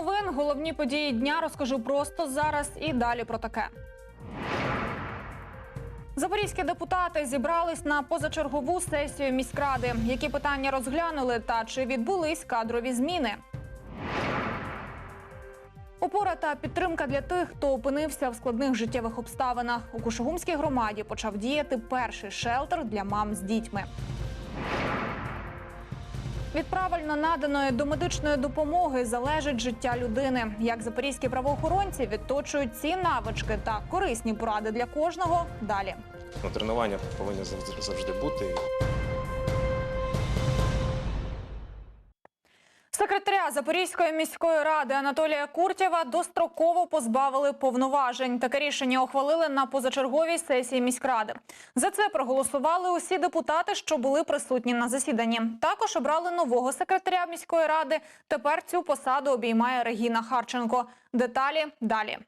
Новин. Головні події дня розкажу просто зараз і далі про таке. Запорізькі депутати зібрались на позачергову сесію міськради. Які питання розглянули та чи відбулись кадрові зміни? Опора та підтримка для тих, хто опинився в складних життєвих обставинах. У Кушугумській громаді почав діяти перший шелтер для мам з дітьми. Від правильно наданої домедичної допомоги залежить життя людини. Як запорізькі правоохоронці відточують ці навички та корисні поради для кожного далі. На тренування повинні завжди бути. Запорізької міської ради Анатолія Куртєва достроково позбавили повноважень. Таке рішення ухвалили на позачерговій сесії міськради. За це проголосували усі депутати, що були присутні на засіданні. Також обрали нового секретаря міської ради. Тепер цю посаду обіймає Регіна Харченко. Деталі далі.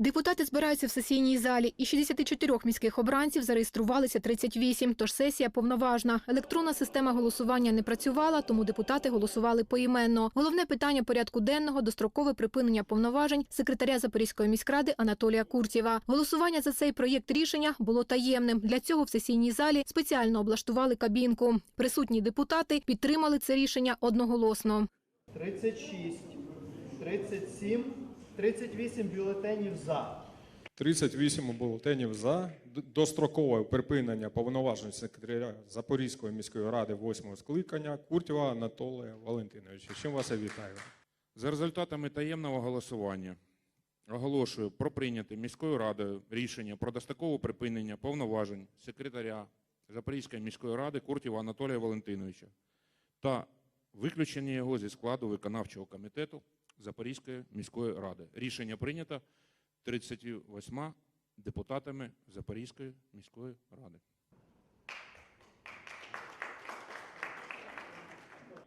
Депутати збираються в сесійній залі. Із 64 міських обранців зареєструвалися 38, тож сесія повноважна. Електронна система голосування не працювала, тому депутати голосували поіменно. Головне питання порядку денного – дострокове припинення повноважень секретаря Запорізької міськради Анатолія Куртєва. Голосування за цей проєкт рішення було таємним. Для цього в сесійній залі спеціально облаштували кабінку. Присутні депутати підтримали це рішення одноголосно. 36, 37, 38 бюлетенів за. 38 бюлетенів за дострокове припинення повноважень секретаря Запорізької міської ради 8 скликання Куртєва Анатолія Валентиновича. Чим вас я вітаю. За результатами таємного голосування оголошую про прийняте міською радою рішення про дострокове припинення повноважень секретаря Запорізької міської ради Куртєва Анатолія Валентиновича та виключення його зі складу виконавчого комітету Запорізької міської ради. Рішення прийнято 38 депутатами Запорізької міської ради.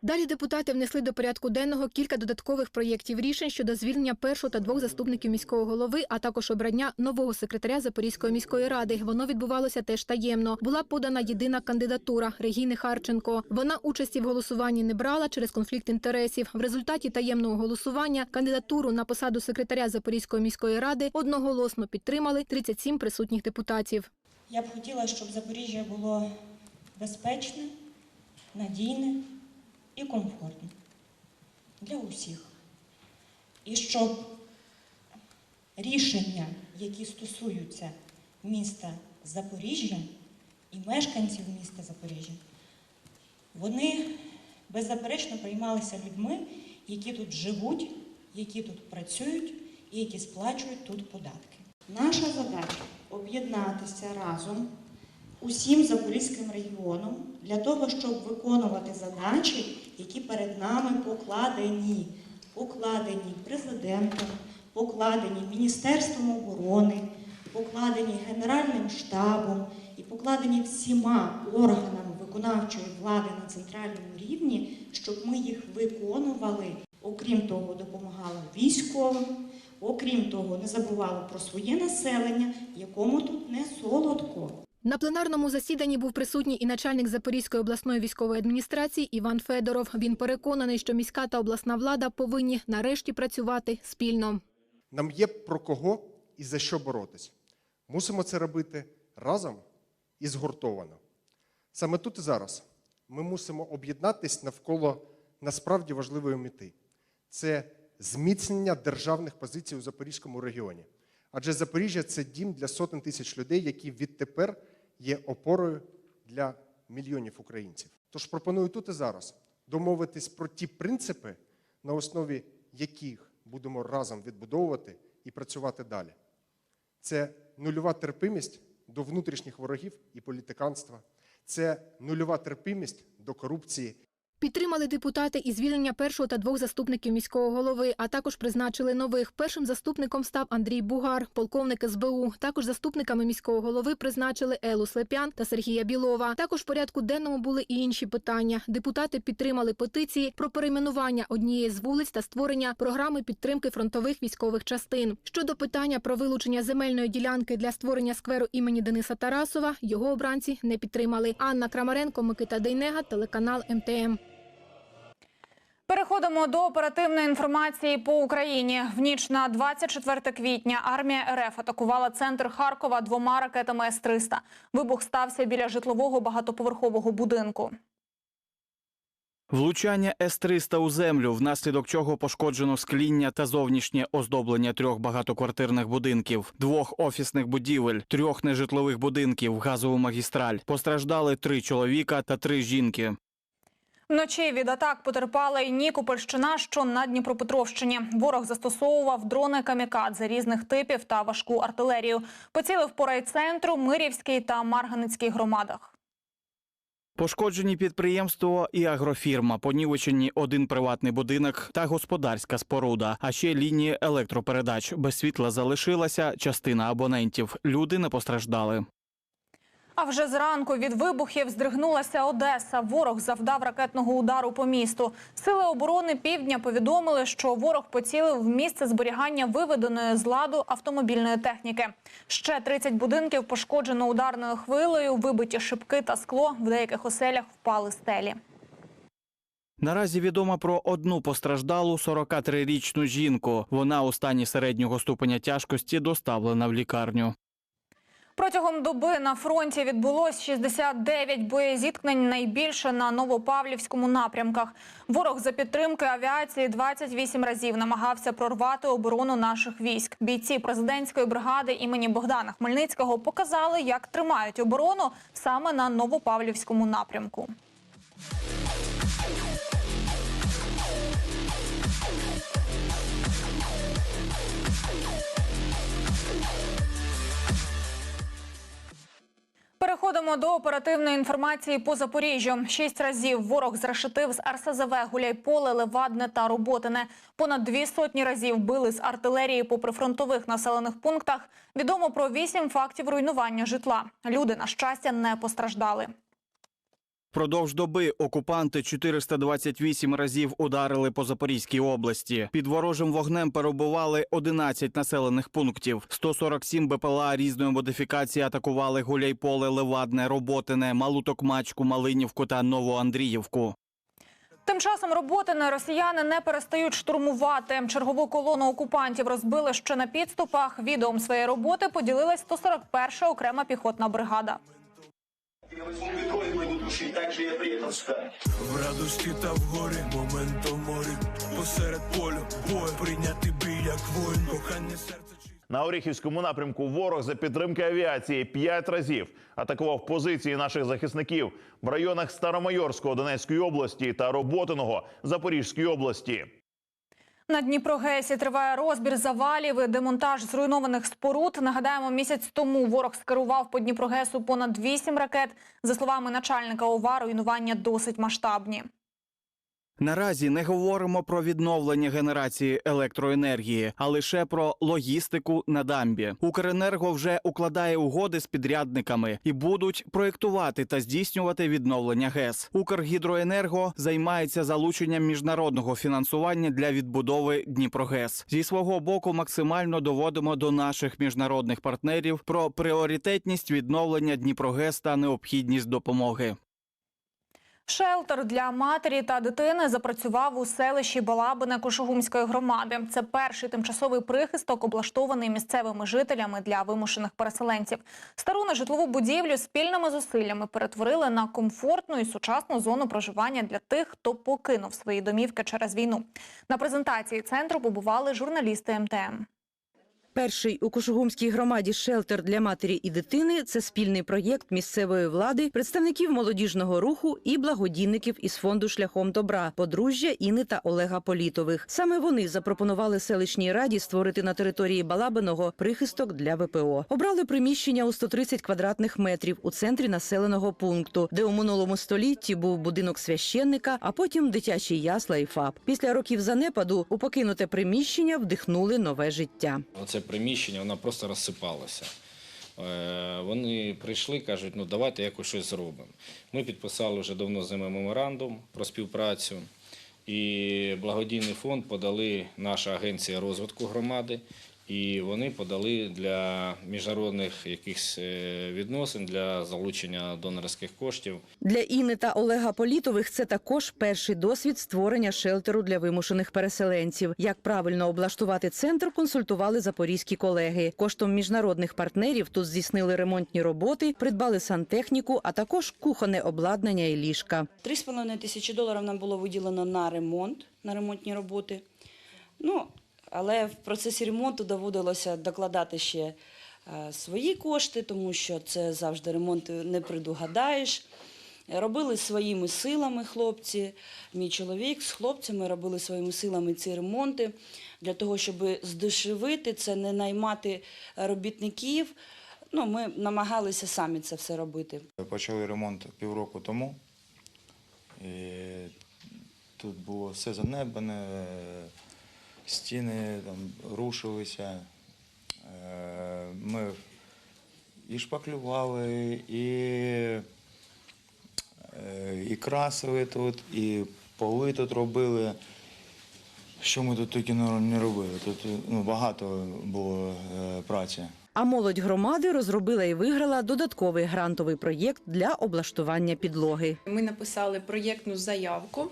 Далі депутати внесли до порядку денного кілька додаткових проєктів рішень щодо звільнення першого та двох заступників міського голови, а також обрання нового секретаря Запорізької міської ради. Воно відбувалося теж таємно. Була подана єдина кандидатура Регіни Харченко. Вона участі в голосуванні не брала через конфлікт інтересів. В результаті таємного голосування кандидатуру на посаду секретаря Запорізької міської ради одноголосно підтримали 37 присутніх депутатів. Я б хотіла, щоб Запоріжжя було безпечне, надійне і комфортне для усіх. І щоб рішення, які стосуються міста Запоріжжя і мешканців міста Запоріжжя, вони беззаперечно приймалися людьми, які тут живуть, які тут працюють і які сплачують тут податки. Наша задача об'єднатися разом усім Запорізьким регіоном для того, щоб виконувати задачі, які перед нами покладені, покладені президентом, покладені Міністерством оборони, покладені Генеральним штабом і покладені всіма органами виконавчої влади на центральному рівні, щоб ми їх виконували. Окрім того, допомагали військовим, окрім того, не забували про своє населення, якому тут не солодко. На пленарному засіданні був присутній і начальник Запорізької обласної військової адміністрації Іван Федоров. Він переконаний, що міська та обласна влада повинні нарешті працювати спільно. Нам є про кого і за що боротись. Мусимо це робити разом і згуртовано. Саме тут і зараз ми мусимо об'єднатись навколо насправді важливої мети це зміцнення державних позицій у Запорізькому регіоні. Адже Запоріжжя це дім для сотень тисяч людей, які відтепер є опорою для мільйонів українців. Тож пропоную тут і зараз домовитись про ті принципи, на основі яких будемо разом відбудовувати і працювати далі. Це нульова терпимість до внутрішніх ворогів і політиканства, це нульова терпимість до корупції Підтримали депутати і звільнення першого та двох заступників міського голови, а також призначили нових. Першим заступником став Андрій Бугар, полковник СБУ. Також заступниками міського голови призначили Елу Слепян та Сергія Білова. Також в порядку денному були і інші питання. Депутати підтримали петиції про перейменування однієї з вулиць та створення програми підтримки фронтових військових частин. Щодо питання про вилучення земельної ділянки для створення скверу імені Дениса Тарасова, його обранці не підтримали. Анна Крамаренко, Микита Дейнега, телеканал МТМ. Переходимо до оперативної інформації по Україні. В ніч на 24 квітня армія РФ атакувала центр Харкова двома ракетами С-300. Вибух стався біля житлового багатоповерхового будинку. Влучання С-300 у землю, внаслідок чого пошкоджено скління та зовнішнє оздоблення трьох багатоквартирних будинків, двох офісних будівель, трьох нежитлових будинків, газову магістраль. Постраждали три чоловіка та три жінки. Вночі від атак потерпала і Нікопольщина, що на Дніпропетровщині. Ворог застосовував дрони камікадзе різних типів та важку артилерію. Поцілив по райцентру, Мирівській та Марганицькій громадах. Пошкоджені підприємство і агрофірма, понівечені один приватний будинок та господарська споруда, а ще лінії електропередач. Без світла залишилася частина абонентів. Люди не постраждали. А вже зранку від вибухів здригнулася Одеса. Ворог завдав ракетного удару по місту. Сили оборони півдня повідомили, що ворог поцілив в місце зберігання виведеної з ладу автомобільної техніки. Ще 30 будинків пошкоджено ударною хвилею, вибиті шибки та скло. В деяких оселях впали стелі. Наразі відомо про одну постраждалу 43-річну жінку. Вона у стані середнього ступеня тяжкості доставлена в лікарню. Протягом доби на фронті відбулось 69 боєзіткнень, найбільше на Новопавлівському напрямках. Ворог за підтримки авіації 28 разів намагався прорвати оборону наших військ. Бійці президентської бригади імені Богдана Хмельницького показали, як тримають оборону саме на Новопавлівському напрямку. Переходимо до оперативної інформації по Запоріжжю. Шість разів ворог зрешетив з РСЗВ Гуляйполе, Левадне та Роботине. Понад дві сотні разів били з артилерії по прифронтових населених пунктах. Відомо про вісім фактів руйнування житла. Люди, на щастя, не постраждали. Впродовж доби окупанти 428 разів ударили по Запорізькій області. Під ворожим вогнем перебували 11 населених пунктів. 147 БПЛА різної модифікації атакували Гуляйполе, Левадне, Роботине, Малутокмачку, Малинівку та Новоандріївку. Тим часом роботи на росіяни не перестають штурмувати. Чергову колону окупантів розбили ще на підступах. Відеом своєї роботи поділилась 141-ша окрема піхотна бригада. В радості та в горі, моментом морі, посеред полю, бою, прийняти бій, як воїн, кохання серце. На Оріхівському напрямку ворог за підтримки авіації п'ять разів атакував позиції наших захисників в районах Старомайорського Донецької області та Роботиного Запорізької області. На Дніпрогесі триває розбір завалів, і демонтаж зруйнованих споруд. Нагадаємо, місяць тому ворог скерував по Дніпрогесу понад 8 ракет. За словами начальника ОВА, руйнування досить масштабні. Наразі не говоримо про відновлення генерації електроенергії, а лише про логістику на дамбі. Укренерго вже укладає угоди з підрядниками і будуть проєктувати та здійснювати відновлення ГЕС. Укргідроенерго займається залученням міжнародного фінансування для відбудови Дніпрогес. Зі свого боку максимально доводимо до наших міжнародних партнерів про пріоритетність відновлення Дніпрогес та необхідність допомоги. Шелтер для матері та дитини запрацював у селищі Балабине Кошугумської громади. Це перший тимчасовий прихисток, облаштований місцевими жителями для вимушених переселенців. Стару нежитлову будівлю спільними зусиллями перетворили на комфортну і сучасну зону проживання для тих, хто покинув свої домівки через війну. На презентації центру побували журналісти МТМ. Перший у Кошугумській громаді шелтер для матері і дитини це спільний проєкт місцевої влади, представників молодіжного руху і благодійників із фонду шляхом добра подружжя Іни та Олега Політових. Саме вони запропонували селищній раді створити на території Балабиного прихисток для ВПО. Обрали приміщення у 130 квадратних метрів у центрі населеного пункту, де у минулому столітті був будинок священника, а потім дитячий ясла і ФАП. Після років занепаду у покинуте приміщення вдихнули нове життя. Оце приміщення, воно просто розсипалося. Е, Вони прийшли, кажуть, ну давайте якось щось зробимо. Ми підписали вже давно з ними меморандум про співпрацю. І благодійний фонд подали наша агенція розвитку громади І вони подали для міжнародних якихось е, відносин для залучення донорських коштів. Для Інни та Олега Політових це також перший досвід створення шелтеру для вимушених переселенців. Як правильно облаштувати центр, консультували запорізькі колеги. Коштом міжнародних партнерів тут здійснили ремонтні роботи, придбали сантехніку, а також кухонне обладнання і ліжка. 3,5 тисячі доларів нам було виділено на ремонт, на ремонтні роботи. Ну, але в процесі ремонту доводилося докладати ще е, свої кошти, тому що це завжди ремонт не предугадаєш. Робили своїми силами хлопці. Мій чоловік з хлопцями робили своїми силами ці ремонти для того, щоб здешевити це, не наймати робітників. Ну, ми намагалися самі це все робити. Почали ремонт півроку тому. І тут було все занедбане, стіни там рушилися. Е, Ми і шпаклювали, і, е, і красили тут, і поли тут робили. Що ми тут тільки не робили? Тут ну, багато було е, праці. А молодь громади розробила і виграла додатковий грантовий проєкт для облаштування підлоги. Ми написали проєктну заявку.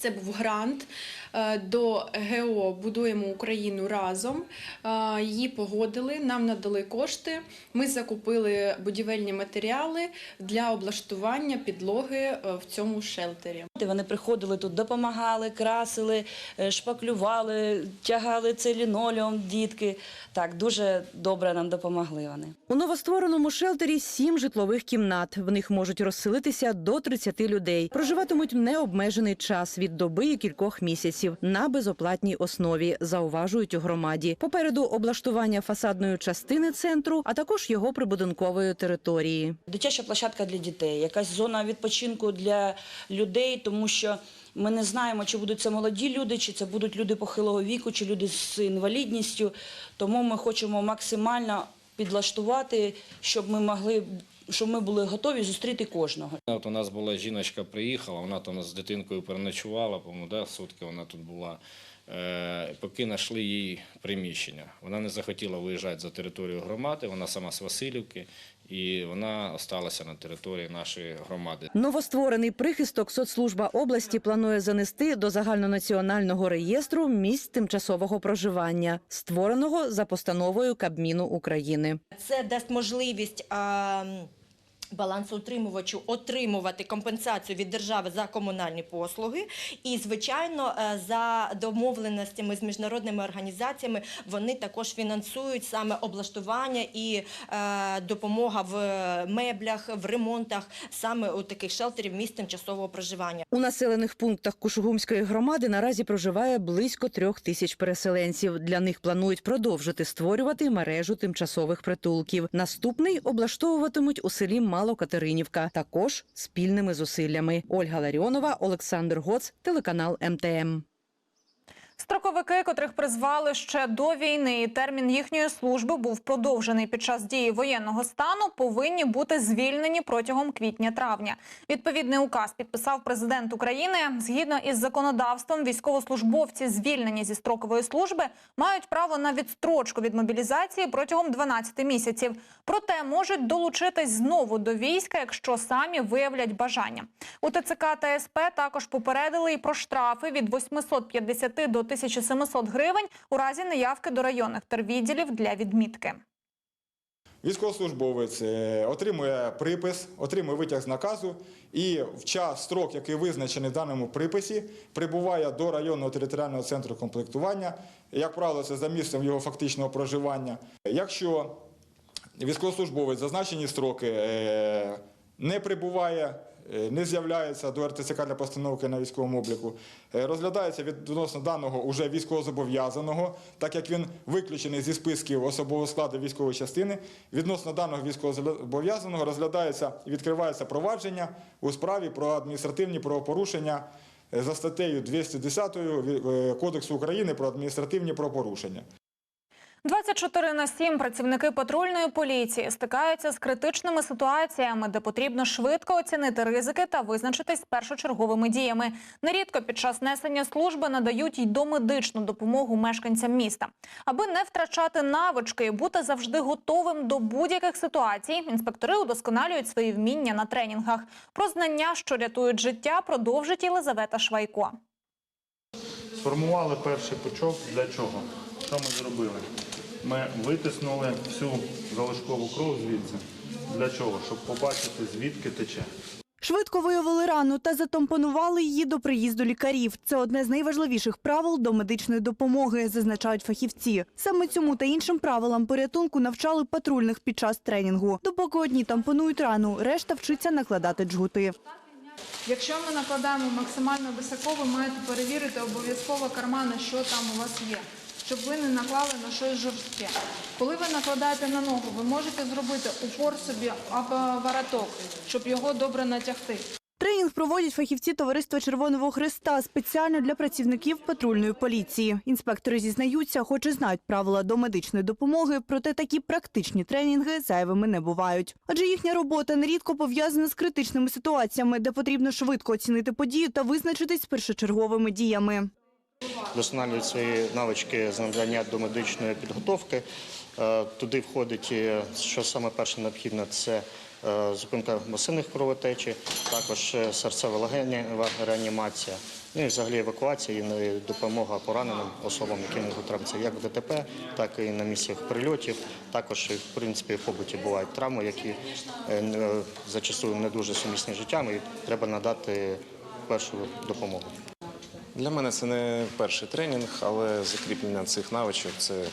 Це був грант е, до ГО Будуємо Україну разом. Е, Її погодили, нам надали кошти. Ми закупили будівельні матеріали для облаштування підлоги е, в цьому шелтері. Вони приходили тут, допомагали, красили, е, шпаклювали, тягали цей лінолеум, дітки. Так, дуже добре нам допомогли вони. У новоствореному шелтері сім житлових кімнат. В них можуть розселитися до 30 людей. Проживатимуть необмежений час від доби і кількох місяців на безоплатній основі, зауважують у громаді. Попереду облаштування фасадної частини центру, а також його прибудинкової території. Дитяча площадка для дітей, якась зона відпочинку для людей, тому що ми не знаємо, чи будуть це молоді люди, чи це будуть люди похилого віку, чи люди з інвалідністю. Тому ми хочемо максимально підлаштувати, щоб ми могли, щоб ми були готові зустріти кожного. От у нас була жіночка, приїхала, вона там з дитинкою переночувала, по-моєму, да, сутки вона тут була. Е, поки знайшли їй приміщення. Вона не захотіла виїжджати за територію громади, вона сама з Васильівки, і вона осталася на території нашої громади. Новостворений прихисток соцслужба області планує занести до загальнонаціонального реєстру місць тимчасового проживання, створеного за постановою Кабміну України. Це дасть можливість а, балансоутримувачу отримувати компенсацію від держави за комунальні послуги. І, звичайно, е, за домовленостями з міжнародними організаціями вони також фінансують саме облаштування і е, допомога в меблях, в ремонтах саме у таких шелтерів місць тимчасового проживання. У населених пунктах Кушугумської громади наразі проживає близько трьох тисяч переселенців. Для них планують продовжити створювати мережу тимчасових притулків. Наступний облаштовуватимуть у селі Малокатеринівка, також спільними зусиллями. Ольга Ларіонова, Олександр Гоц, телеканал МТМ. Строковики, котрих призвали ще до війни, і термін їхньої служби був продовжений під час дії воєнного стану, повинні бути звільнені протягом квітня-травня. Відповідний указ підписав президент України. Згідно із законодавством, військовослужбовці, звільнені зі строкової служби, мають право на відстрочку від мобілізації протягом 12 місяців. Проте можуть долучитись знову до війська, якщо самі виявлять бажання. У ТЦК та СП також попередили і про штрафи від 850 до 1700 гривень у разі неявки до районних тервідділів для відмітки. Військовослужбовець е, отримує припис, отримує витяг з наказу і в час строк, який визначений в даному приписі, прибуває до районного територіального центру комплектування. Як правило, це за місцем його фактичного проживання. Якщо військовослужбовець зазначені строки е, не прибуває, не з'являється до РТЦК для постановки на військовому обліку, е, розглядається відносно даного уже військовозобов'язаного, так як він виключений зі списків особового складу військової частини. Відносно даного військовозобов'язаного розглядається і відкривається провадження у справі про адміністративні правопорушення е, за статтею 210 Кодексу України про адміністративні правопорушення. 24 на 7 працівники патрульної поліції стикаються з критичними ситуаціями, де потрібно швидко оцінити ризики та визначитись першочерговими діями. Нерідко під час несення служби надають й домедичну допомогу мешканцям міста. Аби не втрачати навички і бути завжди готовим до будь-яких ситуацій, інспектори удосконалюють свої вміння на тренінгах. Про знання, що рятують життя, продовжить Єлизавета Швайко. Сформували перший пучок. Для чого? Що ми зробили? Ми витиснули всю залишкову кров звідси. Для чого? Щоб побачити, звідки тече. Швидко виявили рану та затампонували її до приїзду лікарів. Це одне з найважливіших правил до медичної допомоги, зазначають фахівці. Саме цьому та іншим правилам порятунку навчали патрульних під час тренінгу. Допоки одні тампонують рану, решта вчиться накладати джгути. Якщо ми накладаємо максимально високо, ви маєте перевірити обов'язково кармани, що там у вас є, щоб ви не наклали на щось жорстке. Коли ви накладаєте на ногу, ви можете зробити упор собі або вороток, щоб його добре натягти. Тренінг проводять фахівці товариства Червоного Христа спеціально для працівників патрульної поліції. Інспектори зізнаються, хоч і знають правила до медичної допомоги, проте такі практичні тренінги зайвими не бувають. Адже їхня робота нерідко пов'язана з критичними ситуаціями, де потрібно швидко оцінити подію та визначитись першочерговими діями. Досконалюють свої навички з надання до медичної підготовки. Е, Туди входить, е, що саме перше необхідно, це е, зупинка масивних кровотечі, також серцево-легенева реанімація, ну і взагалі евакуація і допомога пораненим особам, яким трапиться як в ДТП, так і на місцях прильотів. Також, в принципі, в побуті бувають травми, які зачастую не дуже сумісні з життям, і треба надати першу допомогу. Для мене це не перший тренінг, але закріплення цих навичок це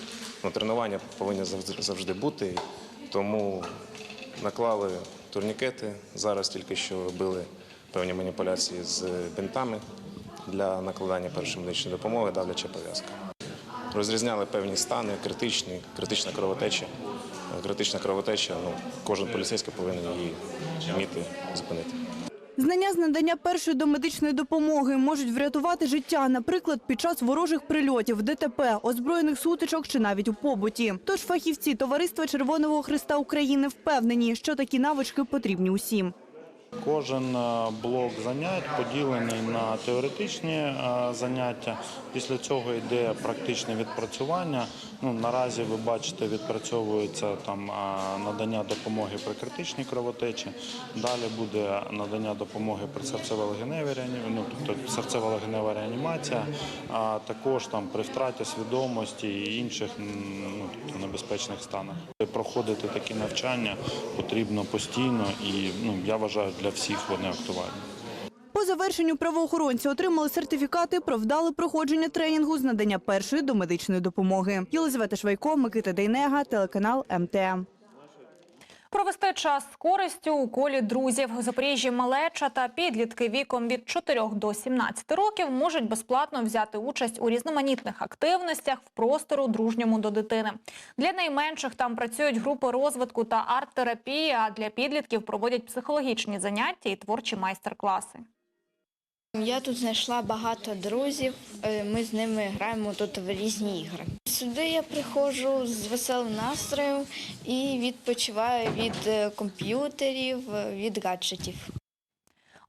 ну, тренування повинні завжди, бути. Тому наклали турнікети. Зараз тільки що робили певні маніпуляції з бинтами для накладання першої медичної допомоги, давляча пов'язка. Розрізняли певні стани, критичні, критична кровотеча. Критична кровотеча, ну, кожен поліцейський повинен її вміти зупинити. Знання з надання першої домедичної допомоги можуть врятувати життя, наприклад, під час ворожих прильотів, ДТП, озброєних сутичок чи навіть у побуті. Тож фахівці Товариства Червоного Христа України впевнені, що такі навички потрібні усім. Кожен е, блок занять поділений на теоретичні е, заняття. Після цього йде практичне відпрацювання. Ну, наразі ви бачите, відпрацьовується там е, надання допомоги при критичній кровотечі. Далі буде надання допомоги при серцево-легеневій реані- ну, тобто серцево-легенева реанімація, а також там при втраті свідомості і інших ну, тобто небезпечних станах. Проходити такі навчання потрібно постійно і ну, я вважаю, для всіх вони актуальні. По завершенню правоохоронці отримали сертифікати про вдале проходження тренінгу з надання першої домедичної допомоги. Єлизавета Швайко, Микита Дейнега, телеканал МТМ. Провести час з користю у колі друзів. Запоріжжі малеча та підлітки віком від 4 до 17 років можуть безплатно взяти участь у різноманітних активностях в простору дружньому до дитини. Для найменших там працюють групи розвитку та арт-терапії, а для підлітків проводять психологічні заняття і творчі майстер-класи. Я тут знайшла багато друзів. е, Ми з ними граємо тут в різні ігри. Сюди я приходжу з веселим настроєм і відпочиваю від е, комп'ютерів, е, від гаджетів.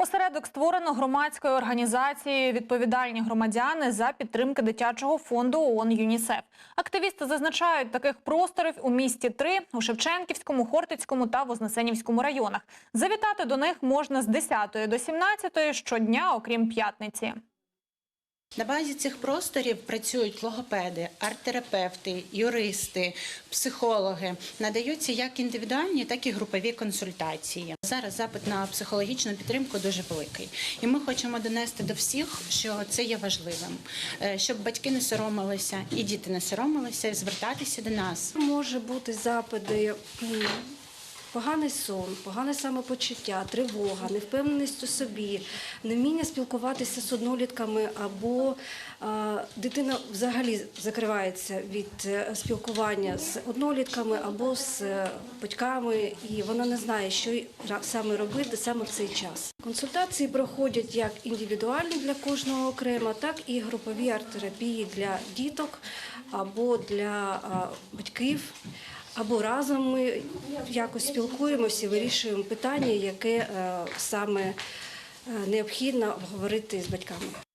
Осередок створено громадською організацією «Відповідальні громадяни» за підтримки дитячого фонду ООН ЮНІСЕФ. Активісти зазначають, таких просторів у місті три – у Шевченківському, Хортицькому та Вознесенівському районах. Завітати до них можна з 10 до 17 щодня, окрім п'ятниці. На базі цих просторів працюють логопеди, арт-терапевти, юристи, психологи. Надаються як індивідуальні, так і групові консультації. Зараз запит на психологічну підтримку дуже великий, і ми хочемо донести до всіх, що це є важливим, Е, щоб батьки не соромилися і діти не соромилися звертатися до нас. Може бути запити поганий сон, погане самопочуття, тривога, невпевненість у собі, невміння спілкуватися з однолітками або дитина взагалі закривається від е, спілкування з однолітками або з е, батьками, і вона не знає, що саме робити саме в цей час. Консультації проходять як індивідуальні для кожного окремо, так і групові арт-терапії для діток або для батьків. Або разом ми якось спілкуємося і вирішуємо питання, яке е, саме е, необхідно обговорити з батьками.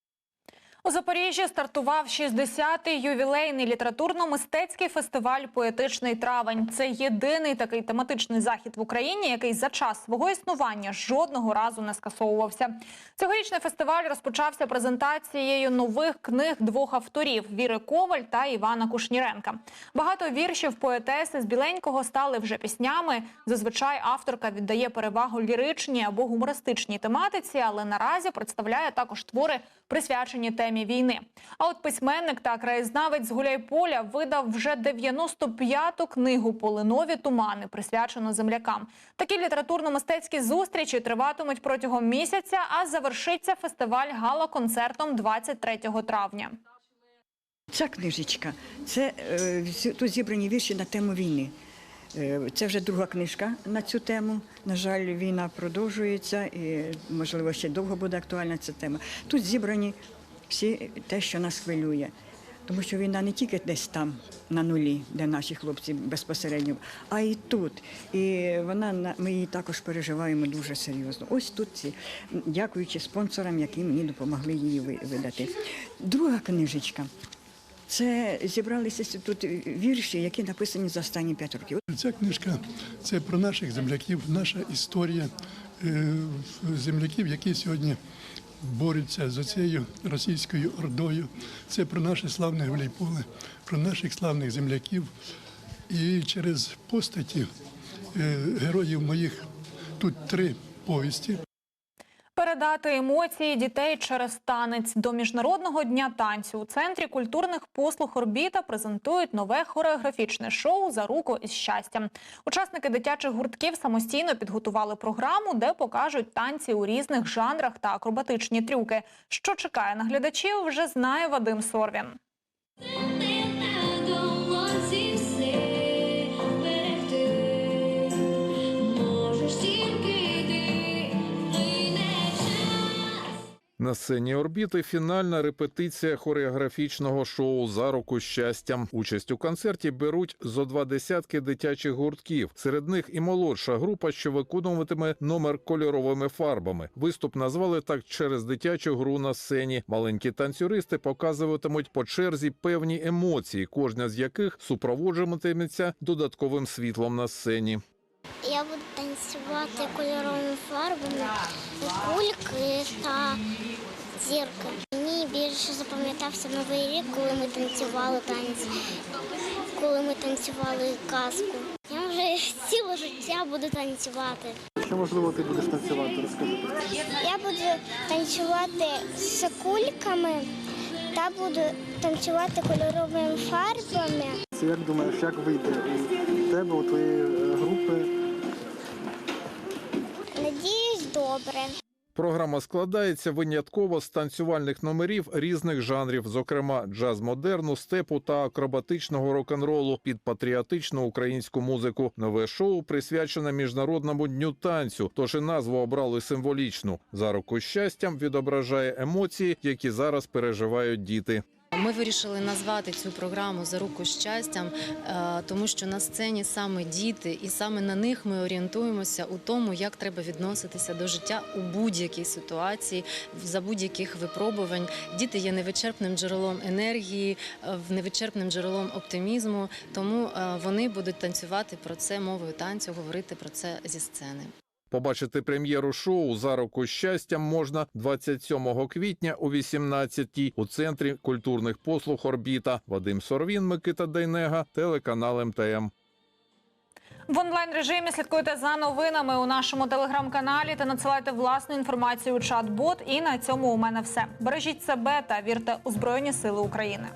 У Запоріжжі стартував 60-й ювілейний літературно-мистецький фестиваль Поетичний травень. Це єдиний такий тематичний захід в Україні, який за час свого існування жодного разу не скасовувався. Цьогорічний фестиваль розпочався презентацією нових книг двох авторів Віри Коваль та Івана Кушніренка. Багато віршів поетеси з біленького стали вже піснями. Зазвичай авторка віддає перевагу ліричній або гумористичній тематиці, але наразі представляє також твори, присвячені темі війни. А от письменник та краєзнавець з Гуляйполя видав вже 95-ту книгу Полинові тумани, присвячену землякам. Такі літературно-мистецькі зустрічі триватимуть протягом місяця, а завершиться фестиваль гала-концертом 23 травня. Ця книжечка це е, тут зібрані вірші на тему війни. Е, Це вже друга книжка на цю тему. На жаль, війна продовжується і, можливо, ще довго буде актуальна ця тема. Тут зібрані всі те, що нас хвилює. Тому що війна не тільки десь там, на нулі, де наші хлопці безпосередньо, а і тут. І вона ми її також переживаємо дуже серйозно. Ось тут ці, дякуючи спонсорам, які мені допомогли її видати. Друга книжечка. Це зібралися тут вірші, які написані за останні п'ять років. Ця книжка це про наших земляків, наша історія е, земляків, які сьогодні борються з цією російською ордою. Це про наше славне Гуляйполе, про наших славних земляків. І через постаті е, героїв моїх тут три повісті. Передати емоції дітей через танець до міжнародного дня танцю у центрі культурних послуг орбіта презентують нове хореографічне шоу за руку із щастям. Учасники дитячих гуртків самостійно підготували програму, де покажуть танці у різних жанрах та акробатичні трюки. Що чекає на глядачів, вже знає Вадим Сорвін. На сцені орбіти фінальна репетиція хореографічного шоу за руку щастям. Участь у концерті беруть зо два десятки дитячих гуртків. Серед них і молодша група, що виконуватиме номер кольоровими фарбами. Виступ назвали так через дитячу гру на сцені. Маленькі танцюристи показуватимуть по черзі певні емоції, кожна з яких супроводжуватиметься додатковим світлом на сцені. Я буду танцювати кольоровими фарбами, кульки та зірки. Мені більше запам'ятався новий рік, коли ми танцювали танець, коли ми танцювали казку. Я вже ціле життя буду танцювати. Що можливо ти будеш танцювати? Розкажи. Я буду танцювати з кульками та буду танцювати кольоровими фарбами. Як думаєш, як вийде у тебе, у твоєї е, групи? Надіюсь, добре. Програма складається винятково з танцювальних номерів різних жанрів, зокрема джаз-модерну, степу та акробатичного рок-н-ролу під патріотичну українську музику. Нове шоу присвячене міжнародному дню танцю. Тож і назву обрали символічну. За руку щастям відображає емоції, які зараз переживають діти. Ми вирішили назвати цю програму за руку щастям, е, тому що на сцені саме діти, і саме на них ми орієнтуємося у тому, як треба відноситися до життя у будь-якій ситуації, за будь-яких випробувань. Діти є невичерпним джерелом енергії, е, невичерпним джерелом оптимізму. Тому е, вони будуть танцювати про це мовою танцю, говорити про це зі сцени. Побачити прем'єру шоу за руку з щастям можна 27 квітня о 18-й у центрі культурних послуг Орбіта. Вадим Сорвін, Микита Дейнега, телеканал МТМ. В онлайн режимі слідкуйте за новинами у нашому телеграм-каналі та надсилайте власну інформацію у чат-бот. І на цьому у мене все. Бережіть себе та вірте у Збройні Сили України.